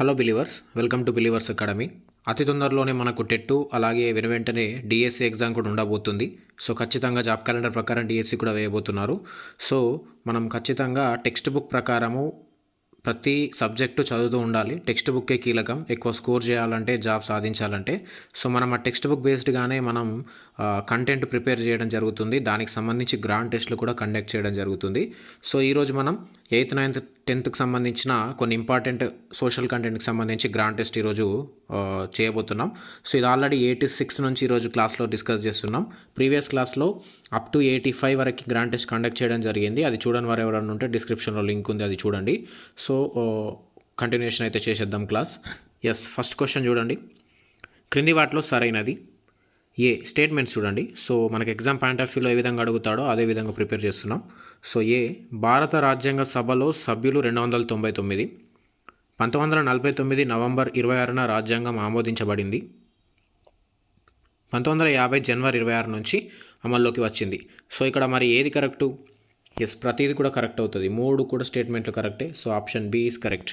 Hello believers welcome to believers academy అతి తొందరలోనే మనకు టెట్టు అలాగే వెను వెంటనే డిఎస్సి ఎగ్జామ్ కూడా ఉండబోతుంది. సో ఖచ్చితంగా జాబ్ క్యాలెండర్ ప్రకారం డిఎస్సి కూడా వేయబోతున్నారు. సో మనం ఖచ్చితంగా టెక్స్ట్ బుక్ ప్రకారము ప్రతి సబ్జెక్టు చదువుతూ ఉండాలి. టెక్స్ట్ బుక్కే కీలకం. ఎక్కువ స్కోర్ చేయాలంటే జాబ్ సాధించాలంటే. సో మనం ఆ టెక్స్ట్ బుక్ బేస్డ్గానే మనం కంటెంట్ ప్రిపేర్ చేయడం జరుగుతుంది. దానికి సంబంధించి గ్రాండ్ టెస్ట్లు కూడా కండక్ట్ చేయడం జరుగుతుంది. సో ఈరోజు మనం ఎయిత్ నైన్త్ టెన్త్కి సంబంధించిన కొన్ని ఇంపార్టెంట్ సోషల్ కంటెంట్కి సంబంధించి గ్రాండ్ టెస్ట్ ఈరోజు చేయబోతున్నాం. సో ఇది ఆల్రెడీ ఎయిటీ సిక్స్ నుంచి ఈరోజు క్లాస్లో డిస్కస్ చేస్తున్నాం. ప్రీవియస్ క్లాస్లో అప్ టు ఎయిటీ ఫైవ్ వరకు గ్రాండ్ టెస్ట్ కండక్ట్ చేయడం జరిగింది. అది చూడని వారు ఎవరైనా ఉంటే డిస్క్రిప్షన్లో లింక్ ఉంది అది చూడండి. సో కంటిన్యూషన్ అయితే చేసేద్దాం క్లాస్. ఎస్ ఫస్ట్ క్వశ్చన్ చూడండి. క్రింది వాటిలో సరైనది. ఏ స్టేట్మెంట్స్ చూడండి. సో మనకి ఎగ్జామ్ పాయింట్ ఆఫ్ వ్యూలో ఏ విధంగా అడుగుతాడో అదే విధంగా ప్రిపేర్ చేస్తున్నాం. సో ఏ భారత రాజ్యాంగ సభలో సభ్యులు రెండు వందల తొంభై తొమ్మిది పంతొమ్మిది వందల నలభై తొమ్మిది నవంబర్ ఇరవై ఆరున రాజ్యాంగం ఆమోదించబడింది. పంతొమ్మిది వందల యాభై జనవరి ఇరవై ఆరు నుంచి అమల్లోకి వచ్చింది. సో ఇక్కడ మరి ఏది కరెక్టు ఎస్ ప్రతిదీ కూడా కరెక్ట్ అవుతుంది. మూడు కూడా స్టేట్మెంట్లు కరెక్టే so option B is correct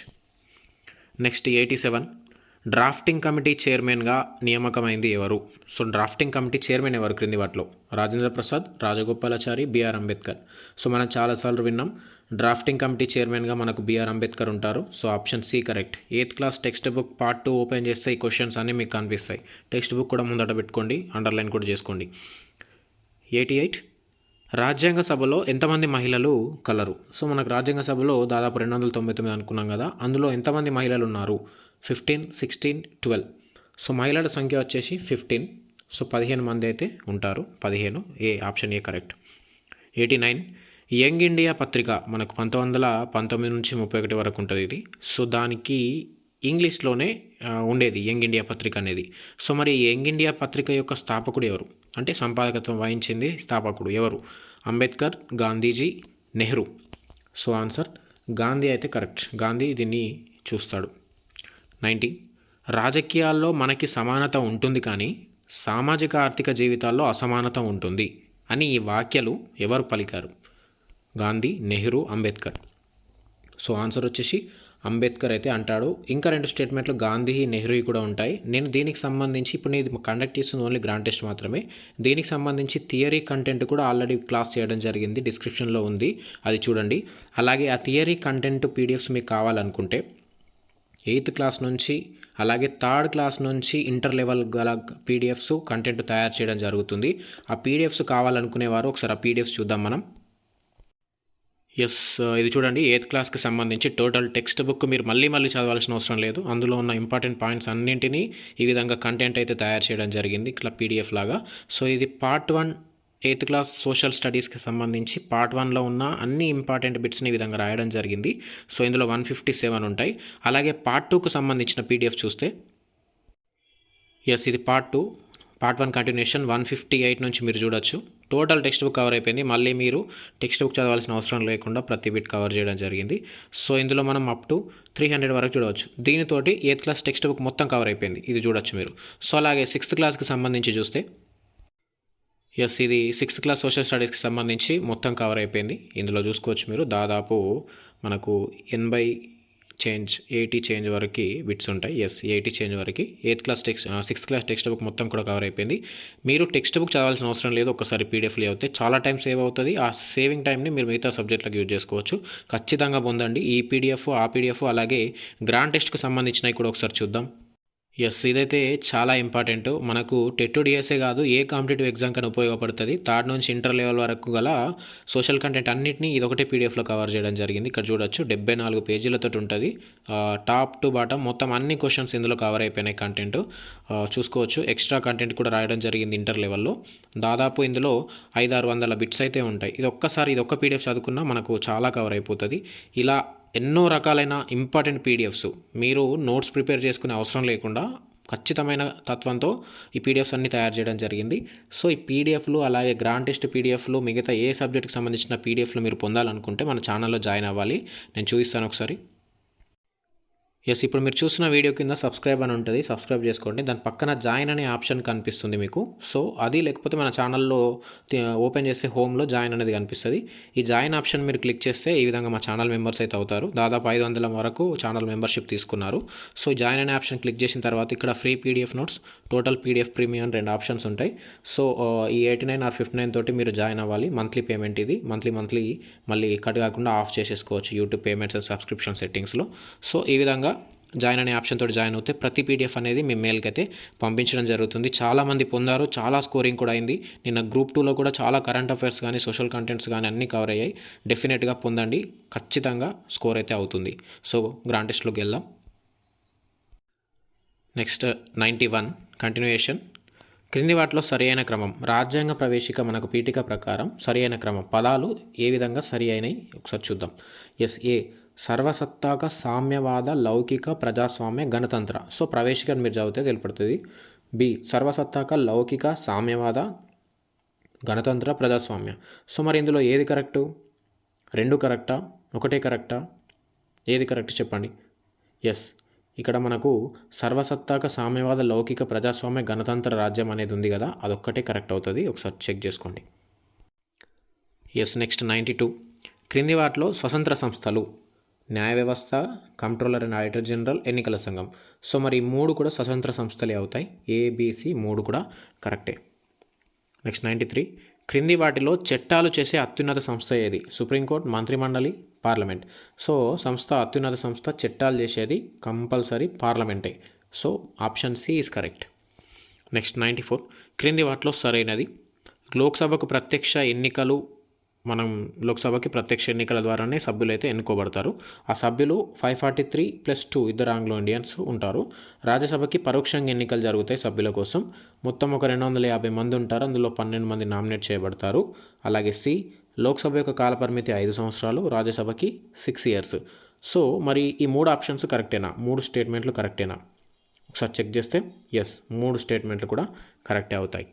next eighty seven drafting committee చైర్మన్గా నియామకమైంది ఎవరు? సో డ్రాఫ్టింగ్ కమిటీ చైర్మన్ ఎవరు క్రింది వాటిలో? రాజేంద్ర ప్రసాద్ రాజగోపాలాచారి బిఆర్ అంబేద్కర్. సో మనం చాలాసార్లు విన్నాం డ్రాఫ్టింగ్ కమిటీ చైర్మన్గా మనకు బిఆర్ అంబేద్కర్ ఉంటారు. So option C correct. Eighth class text book part two open చేస్తే ఈ క్వశ్చన్స్ అన్నీ మీకు కనిపిస్తాయి. టెక్స్ట్ బుక్ కూడా ముందట పెట్టుకోండి అండర్లైన్ కూడా చేసుకోండి. Eighty eight. రాజ్యాంగ సభలో ఎంతమంది మహిళలు కలరు? సో మనకు రాజ్యాంగ సభలో దాదాపు రెండు వందల తొంభై తొమ్మిది అనుకున్నాం కదా అందులో ఎంతమంది మహిళలు ఉన్నారు? ఫిఫ్టీన్ సిక్స్టీన్ ట్వెల్వ్ సో మహిళల సంఖ్య వచ్చేసి ఫిఫ్టీన్ సో పదిహేను మంది అయితే ఉంటారు. పదిహేను. ఏ option A correct? Eighty nine young India పత్రిక మనకు పంతొమ్మిది వందల పంతొమ్మిది నుంచి ముప్పై ఒకటి వరకు ఉంటుంది ఇది. సో దానికి ఇంగ్లీష్లోనే ఉండేది యంగ్ ఇండియా పత్రిక అనేది. సో మరి యంగ్ ఇండియా పత్రిక యొక్క స్థాపకుడు ఎవరు? అంటే సంపాదకత్వం వహించింది స్థాపకుడు ఎవరు? అంబేద్కర్ గాంధీజీ నెహ్రూ. సో ఆన్సర్ గాంధీ అయితే కరెక్ట్. గాంధీ దీన్ని చూస్తాడు. నైంటీ. రాజకీయాల్లో మనకి సమానత ఉంటుంది కానీ సామాజిక ఆర్థిక జీవితాల్లో అసమానత ఉంటుంది అని ఈ వాక్యలు ఎవరు పలికారు? గాంధీ నెహ్రూ అంబేద్కర్. సో ఆన్సర్ వచ్చేసి అంబేద్కర్ అయితే అంటాడు. ఇంకా రెండు స్టేట్మెంట్లు గాంధీ నెహ్రూ కూడా ఉంటాయి. నేను దీనికి సంబంధించి ఇప్పుడు నేను కండక్ట్ చేస్తుంది ఓన్లీ గ్రాండ్ టెస్ట్ మాత్రమే. దీనికి సంబంధించి థియరీ కంటెంట్ కూడా ఆల్రెడీ క్లాస్ చేయడం జరిగింది. డిస్క్రిప్షన్లో ఉంది. అది చూడండి. అలాగే ఆ థియరీ కంటెంట్ పీడిఎఫ్స్ మీకు కావాలనుకుంటే ఎయిత్ క్లాస్ నుంచి అలాగే థర్డ్ క్లాస్ నుంచి ఇంటర్ లెవెల్ గల పీడిఎఫ్స్ కంటెంట్ తయారు చేయడం జరుగుతుంది. ఆ పీడిఎఫ్స్ కావాలనుకునేవారు ఒకసారి ఆ పీడిఎఫ్స్ చూద్దాం మనం. ఎస్ ఇది చూడండి. ఎయిత్ క్లాస్కి సంబంధించి టోటల్ టెక్స్ట్ బుక్ మీరు మళ్ళీ మళ్ళీ చదవాల్సిన అవసరం లేదు. అందులో ఉన్న ఇంపార్టెంట్ పాయింట్స్ అన్నింటినీ ఈ విధంగా కంటెంట్ అయితే తయారు చేయడం జరిగింది. ఇట్లా పీడిఎఫ్ లాగా. సో ఇది part one eighth class social స్టడీస్కి సంబంధించి పార్ట్ వన్లో ఉన్న అన్ని ఇంపార్టెంట్ బిట్స్ని ఈ విధంగా రాయడం జరిగింది. సో ఇందులో వన్ ఫిఫ్టీ సెవెన్ ఉంటాయి. అలాగే పార్ట్ టూకు సంబంధించిన పీడిఎఫ్ చూస్తే ఎస్ ఇది part two. Part one continuation one fifty eight నుంచి మీరు చూడొచ్చు. టోటల్ టెక్స్ట్ బుక్ కవర్ అయిపోయింది. మళ్ళీ మీరు టెక్స్ట్ బుక్ చదవాల్సిన అవసరం లేకుండా ప్రతి బిట్ కవర్ చేయడం జరిగింది. సో ఇందులో మనం అప్ టు త్రీ హండ్రెడ్ వరకు చూడవచ్చు దీనితోటి ఎయిత్ క్లాస్ టెక్స్ట్ బుక్ మొత్తం కవర్ అయిపోయింది. ఇది చూడొచ్చు మీరు. సో అలాగే సిక్స్త్ క్లాస్కి సంబంధించి చూస్తే ఎస్ ఇది సిక్స్త్ క్లాస్ సోషల్ స్టడీస్కి సంబంధించి మొత్తం కవర్ అయిపోయింది. ఇందులో చూసుకోవచ్చు మీరు. దాదాపు మనకు ఎనభై చేంజ్ ఎయిటీ చేంజ్ వరకు బిట్స్ ఉంటాయి. ఎస్ ఎయిటీ చేంజ్ వరకు. Eighth class text sixth class text book మొత్తం కూడా కవర్ అయిపోయింది. మీరు టెక్స్ట్ బుక్ చదవాల్సిన అవసరం లేదు. ఒకసారి పీడిఎఫ్లు అవుతాయి. చాలా టైం సేవ్ అవుతుంది. ఆ సేవింగ్ టైంని మీరు మిగతా సబ్జెక్టులకు యూజ్ చేసుకోవచ్చు. ఖచ్చితంగా పొందండి. ఈ పీడిఎఫ్ ఆ పీడిఎఫ్ అలాగే గ్రాండ్ టెస్ట్కి సంబంధించినవి కూడా ఒకసారి చూద్దాం. ఎస్ ఇదైతే చాలా ఇంపార్టెంట్. మనకు టెట్ డిఎస్ఏ కాదు ఏ కాంపిటేటివ్ ఎగ్జామ్ కన్నా ఉపయోగపడుతుంది. థర్డ్ నుంచి ఇంటర్ లెవెల్ వరకు గల సోషల్ కంటెంట్ అన్నింటినీ ఇదొకటే పీడిఎఫ్లో కవర్ చేయడం జరిగింది. ఇక్కడ చూడొచ్చు డెబ్బై నాలుగు పేజీలతో ఉంటుంది. టాప్ టు బాటమ్ మొత్తం అన్ని క్వశ్చన్స్ ఇందులో కవర్ అయిపోయినాయి కంటెంట్. చూసుకోవచ్చు ఎక్స్ట్రా కంటెంట్ కూడా రాయడం జరిగింది ఇంటర్ లెవెల్లో. దాదాపు ఇందులో ఐదు ఆరు వందల బిట్స్ అయితే ఉంటాయి. ఇది ఒక్కసారి ఇది ఒక్క పీడిఎఫ్ చదువుకున్నా మనకు చాలా కవర్ అయిపోతుంది. ఇలా ఎన్నో రకాలైన ఇంపార్టెంట్ పీడిఎఫ్స్. మీరు నోట్స్ ప్రిపేర్ చేసుకునే అవసరం లేకుండా ఖచ్చితమైన తత్వంతో ఈ పీడిఎఫ్స్ అన్ని తయారు చేయడం జరిగింది. సో ఈ పీడిఎఫ్లు అలాగే గ్రాండ్ టెస్ట్ పీడిఎఫ్లు మిగతా ఏ సబ్జెక్ట్కి సంబంధించిన పీడిఎఫ్లు మీరు పొందాలనుకుంటే మన ఛానల్లో జాయిన్ అవ్వాలి. నేను చూపిస్తాను ఒకసారి. ఎస్ ఇప్పుడు మీరు చూసిన వీడియో కింద సబ్స్క్రైబ్ అని ఉంటుంది. సబ్స్క్రైబ్ చేసుకోండి. దాని పక్కన జాయిన్ అనే ఆప్షన్ కనిపిస్తుంది మీకు. సో అది లేకపోతే మన ఛానల్లో ఓపెన్ చేస్తే హోమ్లో జాయిన్ అనేది కనిపిస్తుంది. ఈ జాయిన్ ఆప్షన్ మీరు క్లిక్ చేస్తే ఈ విధంగా మా ఛానల్ మెంబర్స్ అయితే అవుతారు. దాదాపు ఐదు వందల వరకు ఛానల్ మెంబర్షిప్ తీసుకున్నారు. సో జాయిన్ అనే ఆప్షన్ క్లిక్ చేసిన తర్వాత ఇక్కడ free PDF notes total PDF premium రెండు ఆప్షన్స్ ఉంటాయి. సో uh, ఈ eighty nine or fifty nine తోటి మీరు జాయిన్ అవ్వాలి. మంత్లీ పేమెంట్ ఇది. మంత్లీ మంత్లీ మళ్ళీ కట్ కాకుండా ఆఫ్ చేసేసుకోవచ్చు యూట్యూబ్ పేమెంట్స్ సబ్స్క్రిప్షన్ సెట్టింగ్స్లో సో ఈ విధంగా జాయిన్ అనే ఆప్షన్ తోటి జాయిన్ అవుతే ప్రతి పీడిఎఫ్ అనేది మీ మెయిల్కి అయితే పంపించడం జరుగుతుంది. చాలామంది పొందారు చాలా స్కోరింగ్ కూడా అయింది. నిన్న గ్రూప్ టూలో కూడా చాలా కరెంట్ అఫైర్స్ కానీ సోషల్ కంటెంట్స్ కానీ అన్నీ కవర్ అయ్యాయి. డెఫినెట్గా పొందండి. ఖచ్చితంగా స్కోర్ అయితే అవుతుంది. సో గ్రాండ్ టెస్ట్లోకి వెళ్దాం. Next ninety one continuation. క్రింది వాటిలో సరియైన క్రమం. రాజ్యాంగ ప్రవేశిక మనకు పీఠిక ప్రకారం సరియైన క్రమం. పదాలు ఏ విధంగా సరి అయినాయి? ఒకసారి చూద్దాం. Yes A. సర్వసత్తాక సామ్యవాద లౌకిక ప్రజాస్వామ్య గణతంత్ర. సో ప్రవేశికను మీరు చదివితే తెలిపడుతుంది బి సర్వసత్తాక లౌకిక సామ్యవాద గణతంత్ర ప్రజాస్వామ్య. సో మరి ఇందులో ఏది కరెక్టు? రెండు కరెక్టా? ఒకటే కరెక్టా? ఏది కరెక్ట్ చెప్పండి. ఎస్. ఇక్కడ మనకు సర్వసత్తాక సామ్యవాద లౌకిక ప్రజాస్వామ్య గణతంత్ర రాజ్యం అనేది ఉంది కదా అదొక్కటే కరెక్ట్ అవుతుంది. ఒకసారి చెక్ చేసుకోండి. Yes next ninety two. క్రింది వాటిలో స్వతంత్ర సంస్థలు. న్యాయ వ్యవస్థ కంట్రోలర్ అండ్ ఆడిటర్ జనరల్ ఎన్నికల సంఘం. సో మరి మూడు కూడా స్వతంత్ర సంస్థలే అవుతాయి. ఏబిసి మూడు కూడా కరెక్టే. Next ninety three. క్రింది వాటిలో చట్టాలు చేసే అత్యున్నత సంస్థ ఏది? సుప్రీంకోర్టు మంత్రిమండలి పార్లమెంట్. సో సంస్థ అత్యున్నత సంస్థ చట్టాలు చేసేది compulsory పార్లమెంటే. So option C is correct. Next ninety four. క్రింది వాటిలో సరైనది. లోక్సభకు ప్రత్యక్ష ఎన్నికలు మనం లోక్సభకి ప్రత్యక్ష ఎన్నికల ద్వారానే సభ్యులు అయితే ఎన్నుకోబడతారు. ఆ సభ్యులు five forty three plus two ఇద్దరు ఆంగ్లో ఇండియన్స్ ఉంటారు. రాజ్యసభకి పరోక్షంగా ఎన్నికలు జరుగుతాయి సభ్యుల కోసం. మొత్తం ఒక రెండు వందల యాభై మంది ఉంటారు. అందులో పన్నెండు మంది నామినేట్ చేయబడతారు. అలాగే సి లోక్సభ యొక్క కాలపరిమితి ఐదు సంవత్సరాలు రాజ్యసభకి సిక్స్ ఇయర్స్. సో మరి ఈ మూడు ఆప్షన్స్ కరెక్టేనా? మూడు స్టేట్మెంట్లు కరెక్టేనా? ఒకసారి చెక్ చేస్తే ఎస్ మూడు స్టేట్మెంట్లు కూడా కరెక్టే అవుతాయి.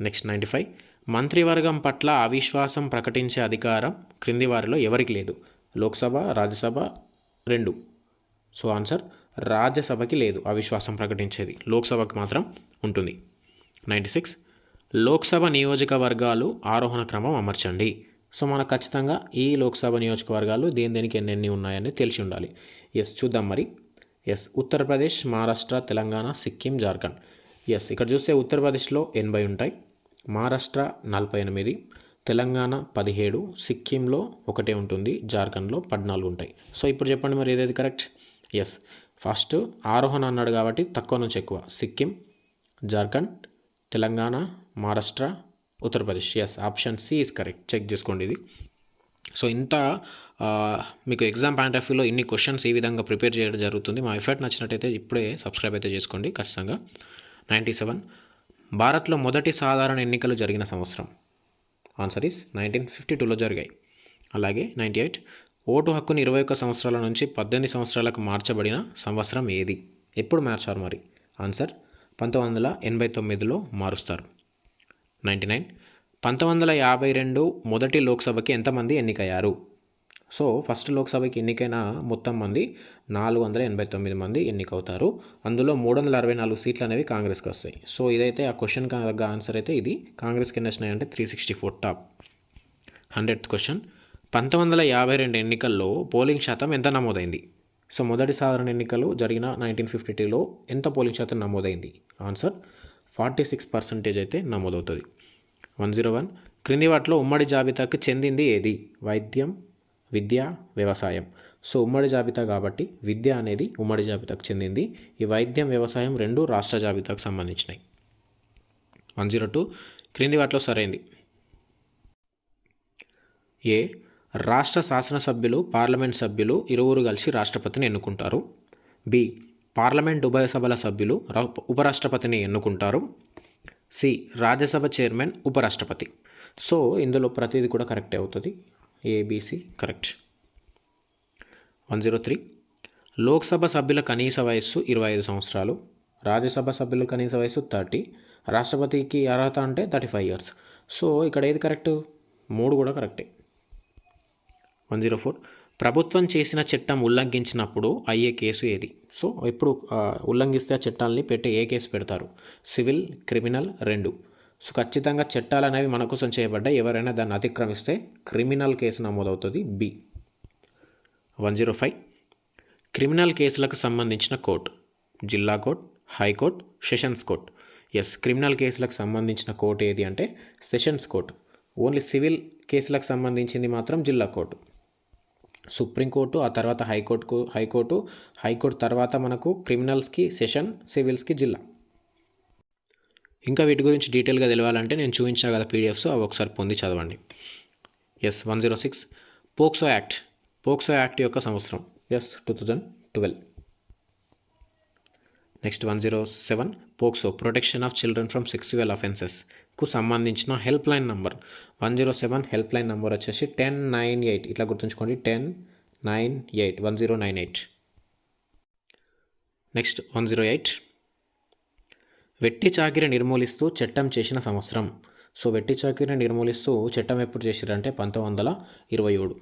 Next ninety five. మంత్రివర్గం పట్ల అవిశ్వాసం ప్రకటించే అధికారం క్రింది వారిలో ఎవరికి లేదు? లోక్సభ రాజ్యసభ రెండు. సో ఆన్సర్ రాజ్యసభకి లేదు అవిశ్వాసం ప్రకటించేది. లోక్సభకి మాత్రం ఉంటుంది. Ninety six. లోక్సభ నియోజకవర్గాలు ఆరోహణ క్రమం అమర్చండి. సో మనకు ఖచ్చితంగా ఈ లోక్సభ నియోజకవర్గాలు దేని దేనికి ఎన్నెన్ని ఉన్నాయని తెలిసి ఉండాలి. ఎస్ చూద్దాం మరి. ఎస్ ఉత్తరప్రదేశ్ మహారాష్ట్ర తెలంగాణ సిక్కిం జార్ఖండ్. ఎస్ ఇక్కడ చూస్తే ఉత్తరప్రదేశ్లో ఎనభై ఉంటాయి. మహారాష్ట్ర నలభై ఎనిమిది తెలంగాణ పదిహేడు సిక్కింలో ఒకటే ఉంటుంది జార్ఖండ్లో పద్నాలుగు ఉంటాయి. సో ఇప్పుడు చెప్పండి మరి ఏదేది కరెక్ట్? ఎస్ ఫస్ట్ ఆరోహణ అన్నాడు కాబట్టి తక్కువ నుంచి ఎక్కువ. Sikkim Jharkhand Telangana Maharashtra Uttar Pradesh. Yes option C is correct check చేసుకోండి ఇది. సో ఇంత మీకు ఎగ్జామ్ పాయింట్ ఆఫ్ వ్యూలో ఇన్ని క్వశ్చన్స్ ఈ విధంగా ప్రిపేర్ చేయడం జరుగుతుంది. మా ఎఫర్ట్ నచ్చినట్టయితే ఇప్పుడే సబ్స్క్రైబ్ అయితే చేసుకోండి ఖచ్చితంగా. నైంటీ సెవెన్ భారత్లో మొదటి సాధారణ ఎన్నికలు జరిగిన సంవత్సరం. ఆన్సర్ ఈస్ నైన్టీన్ ఫిఫ్టీ టూలో జరిగాయి. అలాగే నైంటీ ఎయిట్ ఓటు హక్కును ఇరవై ఒక్క సంవత్సరాల నుంచి పద్దెనిమిది సంవత్సరాలకు మార్చబడిన సంవత్సరం ఏది? ఎప్పుడు మార్చారు మరి? ఆన్సర్ పంతొమ్మిది వందల ఎనభై తొమ్మిదిలో మారుస్తారు. నైంటీ నైన్ పంతొమ్మిది వందల యాభై రెండు మొదటి లోక్సభకి ఎంతమంది ఎన్నికయ్యారు? సో ఫస్ట్ లోక్సభకి ఎన్నికైన మొత్తం మంది నాలుగు వందల ఎనభై తొమ్మిది మంది ఎన్నికవుతారు. అందులో మూడు వందల అరవై నాలుగు సీట్లు అనేవి కాంగ్రెస్కి వస్తాయి. సో ఇదైతే ఆ క్వశ్చన్ తగ్గ ఆన్సర్ అయితే ఇది. కాంగ్రెస్కి ఎన్ని వచ్చినాయి అంటే three sixty four top. Hundred question. పంతొమ్మిది వందల యాభై రెండు ఎన్నికల్లో పోలింగ్ శాతం ఎంత నమోదైంది? సో మొదటి సాధారణ ఎన్నికలు జరిగిన నైన్టీన్ ఫిఫ్టీ టూలో ఎంత పోలింగ్ శాతం నమోదైంది? ఆన్సర్ ఫార్టీ సిక్స్ పర్సెంటేజ్ అయితే నమోదవుతుంది. One zero one. క్రింది వాటిలో ఉమ్మడి జాబితాకు చెందింది ఏది? వైద్యం విద్య వ్యవసాయం. సో ఉమ్మడి జాబితా కాబట్టి విద్య అనేది ఉమ్మడి జాబితాకు చెందింది. ఈ వైద్యం వ్యవసాయం రెండు రాష్ట్ర జాబితాకు సంబంధించినవి వన్ జీరో టూ క్రింది వాటిలో సరైంది. ఏ. రాష్ట్ర శాసనసభ్యులు పార్లమెంట్ సభ్యులు ఇరువురు కలిసి రాష్ట్రపతిని ఎన్నుకుంటారు. బి. పార్లమెంట్ ఉభయ సభల సభ్యులు ఉపరాష్ట్రపతిని ఎన్నుకుంటారు. సి. రాజ్యసభ చైర్మన్ ఉపరాష్ట్రపతి. సో ఇందులో ప్రతిదీ కూడా కరెక్టే అవుతుంది. ABC correct one zero three Lok Sabha సభ్యుల కనీస వయస్సు ఇరవై ఐదు సంవత్సరాలు. రాజ్యసభ సభ్యుల కనీస వయస్సు థర్టీ. రాష్ట్రపతికి అర్హత అంటే థర్టీ ఫైవ్ ఇయర్స్. సో ఇక్కడ ఏది కరెక్ట్? మూడు కూడా కరెక్టే. వన్ జీరో ఫోర్ ప్రభుత్వం చేసిన చట్టం ఉల్లంఘించినప్పుడు అయ్యే కేసు ఏది? సో ఎప్పుడు ఉల్లంఘిస్తే ఆ చట్టాలని పెట్టి ఏ కేసు పెడతారు? సివిల్ క్రిమినల్ రెండు. సో ఖచ్చితంగా చట్టాలు అనేవి మన కోసం చేయబడ్డాయి. ఎవరైనా దాన్ని అతిక్రమిస్తే criminal case నమోదవుతుంది B one zero five. Criminal కేసులకు సంబంధించిన కోర్టు జిల్లా court high court sessions court. Yes criminal కేసులకు సంబంధించిన కోర్టు ఏది అంటే సెషన్స్ కోర్టు. ఓన్లీ సివిల్ కేసులకు సంబంధించింది మాత్రం జిల్లా కోర్టు. సుప్రీంకోర్టు ఆ తర్వాత హైకోర్టుకు హైకోర్టు హైకోర్టు తర్వాత మనకు క్రిమినల్స్కి సెషన్ సివిల్స్కి జిల్లా. ఇంకా వీటి గురించి డీటెయిల్గా తెలియాలంటే నేను చూపించిన కదా పీడిఎఫ్స్ అవి ఒకసారి పొంది చదవండి. Yes one zero six POCSO act POCSO act యొక్క సంవత్సరం. Yes two thousand twelve next one zero seven POCSO protection of children from sexual అఫెన్సెస్కు సంబంధించిన help line number one zero seven help line number వచ్చేసి ten nine eight ఇట్లా గుర్తుంచుకోండి ten nine eight one zero nine eight next one zero eight వెట్టి చాకిరి నిర్మూలిస్తూ చట్టం చేసిన సంవత్సరం. So వెట్టి చాకిరిని నిర్మూలిస్తూ చట్టం ఎప్పుడు చేశారంటే పంతొమ్మిది వందల ఇరవై ఏడు.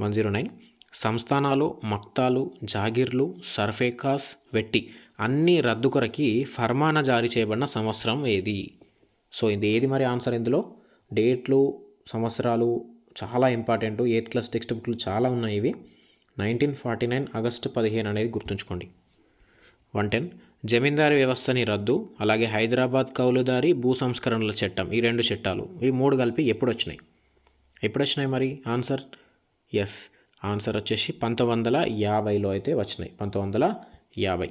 One zero nine. సంస్థానాలు మక్తాలు జాగీర్లు సర్ఫేకాస్ వెట్టి అన్ని రద్దు కొరకి ఫర్మానా జారీ చేయబడిన సంవత్సరం ఏది? సో ఇది ఏది మరి ఆన్సర్ ఇందులో? డేట్లు సంవత్సరాలు చాలా ఇంపార్టెంట్. ఎయిత్ క్లాస్ టెక్స్ట్ బుక్లు చాలా ఉన్నాయి ఇవి. నైన్టీన్ ఫార్టీ నైన్ ఆగస్టు పదిహేను అనేది గుర్తుంచుకోండి. One ten. జమీందారీ వ్యవస్థని రద్దు అలాగే హైదరాబాద్ కౌలుదారి భూ సంస్కరణల చట్టం ఈ రెండు చట్టాలు ఈ మూడు కలిపి ఎప్పుడు వచ్చినాయి ఎప్పుడు వచ్చినాయి మరి? ఆన్సర్? ఎస్. ఆన్సర్ వచ్చేసి పంతొమ్మిది వందల యాభైలో అయితే వచ్చినాయి. పంతొమ్మిది వందల యాభై.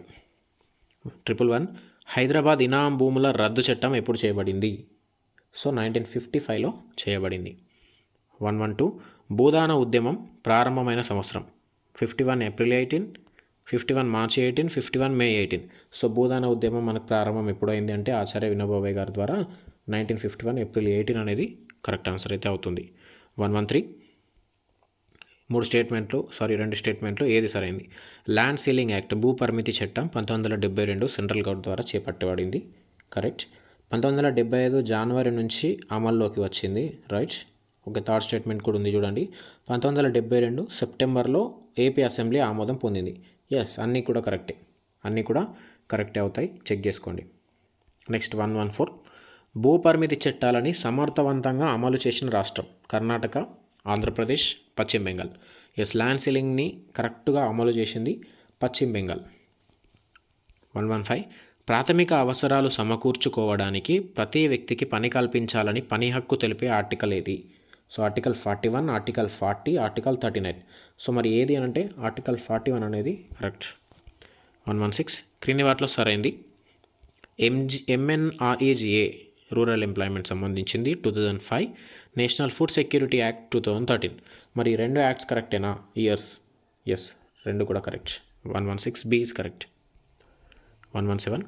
Triple one. హైదరాబాద్ ఇనాం భూముల రద్దు చట్టం ఎప్పుడు చేయబడింది? సో నైన్టీన్ ఫిఫ్టీ ఫైవ్లో చేయబడింది. One one two. భూదాన ఉద్యమం ప్రారంభమైన సంవత్సరం. Fifty one April eighteen. Fifty one March eighteen fifty one May eighteen. So Bhoodan ఉద్యమం మనకు ప్రారంభం ఎప్పుడైంది అంటే ఆచార్య వినోబాబాయ్ గారి ద్వారా nineteen fifty one April eighteen అనేది కరెక్ట్ ఆన్సర్ అయితే అవుతుంది. One one three. మూడు స్టేట్మెంట్లు సారీ రెండు స్టేట్మెంట్లు ఏది సరైంది? ల్యాండ్ సీలింగ్ యాక్ట్ భూ పరిమితి చట్టం పంతొమ్మిది వందల డెబ్బై రెండు సెంట్రల్ గవర్నమెంట్ ద్వారా చేపట్టబడింది. కరెక్ట్. పంతొమ్మిది వందల డెబ్బై ఐదు జనవరి నుంచి అమల్లోకి వచ్చింది. రైట్. ఒక థర్డ్ స్టేట్మెంట్ కూడా ఉంది చూడండి. పంతొమ్మిది వందల డెబ్బై రెండు సెప్టెంబర్లో ఏపీ అసెంబ్లీ ఆమోదం పొందింది. ఎస్ అన్నీ కూడా కరెక్టే. అన్నీ కూడా కరెక్టే అవుతాయి. చెక్ చేసుకోండి. నెక్స్ట్ వన్ వన్ ఫోర్ భూ పరిమితి చట్టాలని సమర్థవంతంగా అమలు చేసిన రాష్ట్రం కర్ణాటక ఆంధ్రప్రదేశ్ పశ్చిమ బెంగాల్. ఎస్ ల్యాండ్ సీలింగ్ని కరెక్ట్గా అమలు చేసింది పశ్చిమ బెంగాల్. వన్ వన్ ఫైవ్ ప్రాథమిక అవసరాలు సమకూర్చుకోవడానికి ప్రతి వ్యక్తికి పని కల్పించాలని పని హక్కు తెలిపే ఆర్టికల్ ఏది? So article forty one article forty article thirty nine. So మరి ఏది అని అంటే ఆర్టికల్ ఫార్టీ వన్ అనేది కరెక్ట్. One one six. క్రింది వాటిలో సరైంది ఎంజి ఎంఎన్ఆర్ఏజిఏ రూరల్ ఎంప్లాయ్మెంట్ సంబంధించింది two thousand five national food security act two thousand thirteen. మరి రెండు యాక్ట్స్ కరెక్టేనా? ఇయర్స్. ఎస్ రెండు కూడా correct. One one six B is correct. One one seven.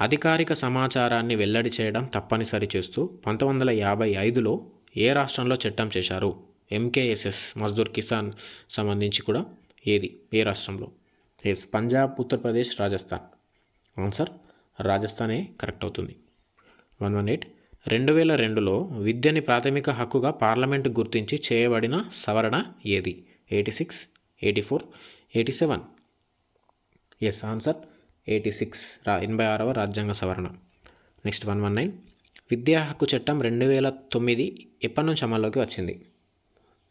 అధికారిక సమాచారాన్ని వెల్లడి చేయడం తప్పనిసరి చేస్తూ పంతొమ్మిది వందల యాభై ఐదులో ఏ రాష్ట్రంలో చట్టం చేశారు? ఎంకేఎస్ఎస్ మజ్దూర్ కిసాన్ సంబంధించి కూడా ఏది? ఏ రాష్ట్రంలో? ఎస్ పంజాబ్ ఉత్తరప్రదేశ్ రాజస్థాన్. ఆన్సర్ రాజస్థానే కరెక్ట్ అవుతుంది. One one eight. రెండు వేల రెండులో విద్యని ప్రాథమిక హక్కుగా పార్లమెంటు గుర్తించి చేయబడిన సవరణ ఏది? Eighty six eighty four eighty seven. Yes answer eighty six రా ఎనభై ఆరవ రాజ్యాంగ సవరణ. Next one one nine. విద్యా హక్కు చట్టం రెండు వేల తొమ్మిది ఎప్పటి నుంచి అమల్లోకి వచ్చింది?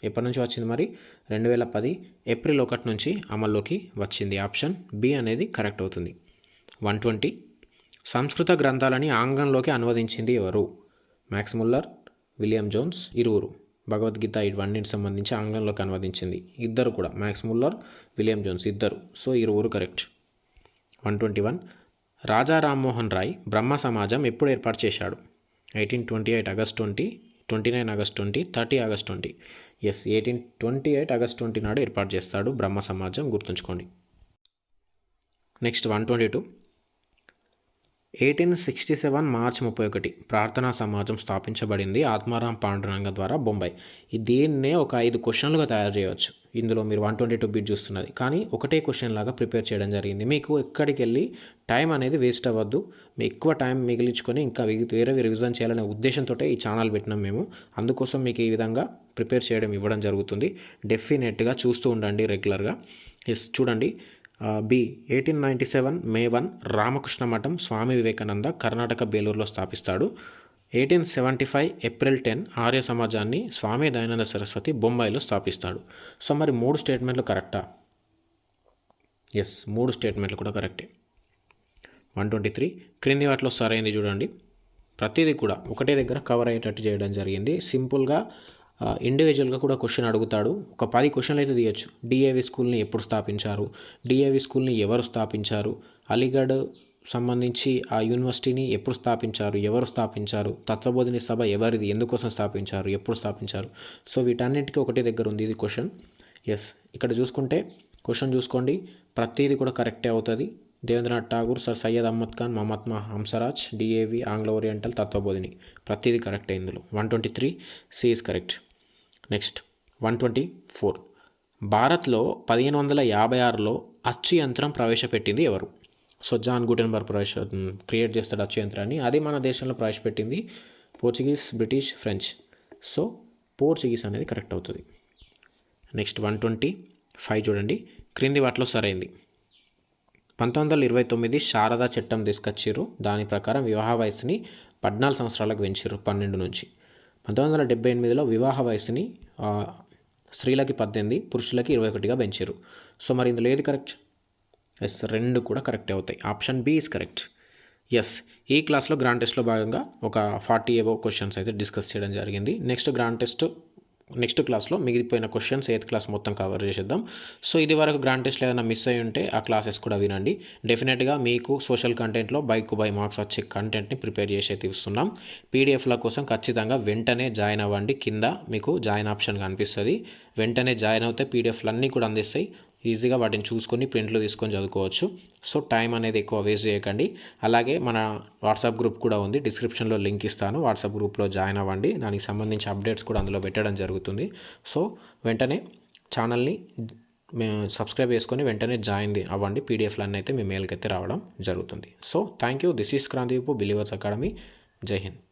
ఎప్పటి నుంచి వచ్చింది మరి? రెండు వేల పది ఏప్రిల్ ఒకటి నుంచి అమల్లోకి వచ్చింది. ఆప్షన్ బి అనేది కరెక్ట్ అవుతుంది. వన్ ట్వంటీ సంస్కృత గ్రంథాలని ఆంగ్లంలోకి అనువదించింది ఎవరు? మ్యాక్స్ ముల్లర్ విలియం జోన్స్ ఇరువురు. భగవద్గీత ఇవన్నిటికి సంబంధించి ఆంగ్లంలోకి అనువదించింది. ఇద్దరు కూడా. మ్యాక్స్ ముల్లర్ విలియం జోన్స్ ఇద్దరు. సో ఇరువురు correct. One twenty one Raja Rammohan Roy బ్రహ్మ సమాజం ఎప్పుడు ఏర్పాటు చేశాడు? Eighteen twenty eight August twenty twenty nine August twenty thirty August twenty. Yes eighteen twenty eight August twenty నాడు ఏర్పాటు చేస్తాడు బ్రహ్మ సమాజం గుర్తుంచుకోండి. Next one twenty two eighteen sixty seven March ముప్పై ఒకటి ప్రార్థనా సమాజం స్థాపించబడింది ఆత్మారాం పాండురంగ ద్వారా బొంబాయి. ఈ దీన్నే ఒక ఐదు క్వశ్చన్లుగా తయారు చేయవచ్చు. ఇందులో మీరు వన్ ట్వంటీ టూ బిట్ చూస్తున్నది. కానీ ఒకటే క్వశ్చన్ లాగా ప్రిపేర్ చేయడం జరిగింది. మీకు ఎక్కడికి వెళ్ళి టైం అనేది వేస్ట్ అవ్వద్దు. మీ ఎక్కువ టైం మిగిలించుకొని ఇంకా వేరే వేరే రివిజన్ చేయాలనే ఉద్దేశంతో ఈ ఛానల్ పెట్టినాం మేము. అందుకోసం మీకు ఈ విధంగా ప్రిపేర్ చేయడం ఇవ్వడం జరుగుతుంది. డెఫినెట్గా చూస్తూ ఉండండి రెగ్యులర్గా. ఎస్ చూడండి. B eighteen ninety seven May one Ramakrishna మఠం స్వామి వివేకానంద కర్ణాటక బేలూరులో స్థాపిస్తాడు. Eighteen seventy five April ten Arya సమాజాన్ని స్వామి దయానంద సరస్వతి బొంబాయిలో స్థాపిస్తాడు. సో మరి మూడు స్టేట్మెంట్లు కరెక్టా? ఎస్ మూడు స్టేట్మెంట్లు కూడా కరెక్టే. వన్ ట్వంటీ త్రీ క్రింది వాటిలో సరైంది చూడండి. ప్రతిదీ కూడా ఒకటే దగ్గర కవర్ అయ్యేటట్టు చేయడం జరిగింది. సింపుల్గా ఇండివిజువల్గా కూడా క్వశ్చన్ అడుగుతాడు. ఒక పది క్వశ్చన్లు అయితే తీయచ్చు. డిఏవి స్కూల్ని ఎప్పుడు స్థాపించారు? డిఏవి స్కూల్ని ఎవరు స్థాపించారు? అలీగఢ్ సంబంధించి ఆ యూనివర్సిటీని ఎప్పుడు స్థాపించారు? ఎవరు స్థాపించారు? తత్వబోధిని సభ ఎవరిది? ఎందుకోసం స్థాపించారు? ఎప్పుడు స్థాపించారు? సో వీటన్నిటికీ ఒకటే దగ్గర ఉంది ఇది క్వశ్చన్ ఎస్ ఇక్కడ చూసుకుంటే క్వశ్చన్ చూసుకోండి. ప్రతిదీ కూడా కరెక్టే అవుతుంది. దేవేంద్రనాథ్ ఠాగూర్ సర్ సయ్యద్ అహ్మద్ ఖాన్ మహమ్మత్మా హంసరాజ్ డిఏవి ఆంగ్ల ఓరియంటల్ తత్వబోధిని. ప్రతిదీ కరెక్ట్ ఇందులో. One twenty three C is correct next one twenty four. భారత్లో పదిహేను వందల యాభై ఆరులో అచ్చు యంత్రం ప్రవేశపెట్టింది ఎవరు? సో జాన్ గుటెన్బర్గ్ ప్రవేశ క్రియేట్ చేస్తాడు అచ్చు యంత్రాన్ని. అది మన దేశంలో ప్రవేశపెట్టింది Portuguese British French. So Portuguese అనేది కరెక్ట్ అవుతుంది. నెక్స్ట్ వన్ ట్వంటీ ఫైవ్ చూడండి. క్రింది వాటిలో సరైంది. పంతొమ్మిది వందల ఇరవై తొమ్మిది శారదా చట్టం తీసుకొచ్చారు దాని ప్రకారం వివాహ వయసుని పద్నాలుగు సంవత్సరాలకు పెంచారు పన్నెండు నుంచి. పంతొమ్మిది వందల డెబ్బై ఎనిమిదిలో వివాహ వయసుని స్త్రీలకి పద్దెనిమిది పురుషులకి ఇరవై ఒకటిగా పెంచారు. సో మరి ఇందులో ఏది కరెక్ట్? ఎస్ రెండు కూడా కరెక్ట్ అవుతాయి. Option B is correct. Yes ఈ క్లాస్లో గ్రాండ్ టెస్ట్లో భాగంగా ఒక ఫార్టీ ఏవో క్వశ్చన్స్ అయితే డిస్కస్ చేయడం జరిగింది. నెక్స్ట్ గ్రాండ్ టెస్ట్ నెక్స్ట్ క్లాస్లో మిగిలిపోయిన క్వశ్చన్స్ ఎయిత్ క్లాస్ మొత్తం కవర్ చేసేద్దాం. సో ఇది వరకు గ్రాండ్ టెస్ట్లో ఏదైనా మిస్ అయ్యి ఉంటే ఆ క్లాసెస్ కూడా వినండి. డెఫినెట్గా మీకు సోషల్ కంటెంట్లో బైక్ బై మార్క్స్ వచ్చే కంటెంట్ని ప్రిపేర్ చేసి తీస్తున్నాం పీడిఎఫ్ల కోసం ఖచ్చితంగా వెంటనే జాయిన్ అవ్వండి. కింద మీకు జాయిన్ ఆప్షన్ కనిపిస్తుంది. వెంటనే జాయిన్ అవుతే పీడిఎఫ్లు అన్నీ కూడా అందిస్తాయి. ఈజీగా వాటిని చూసుకొని ప్రింట్లు తీసుకొని చదువుకోవచ్చు. సో టైం అనేది ఎక్కువ వేస్ట్ చేయకండి. అలాగే మన వాట్సాప్ గ్రూప్ కూడా ఉంది. డిస్క్రిప్షన్లో లింక్ ఇస్తాను. వాట్సాప్ గ్రూప్లో జాయిన్ అవ్వండి. దానికి సంబంధించి అప్డేట్స్ కూడా అందులో పెట్టడం జరుగుతుంది. సో వెంటనే ఛానల్ని సబ్స్క్రైబ్ చేసుకొని వెంటనే జాయిన్ అవ్వండి. పీడిఎఫ్లు అయితే మీ మెయిల్కి అయితే రావడం జరుగుతుంది. So thank you. This is క్రాంతిపు believers academy. Jai Hind.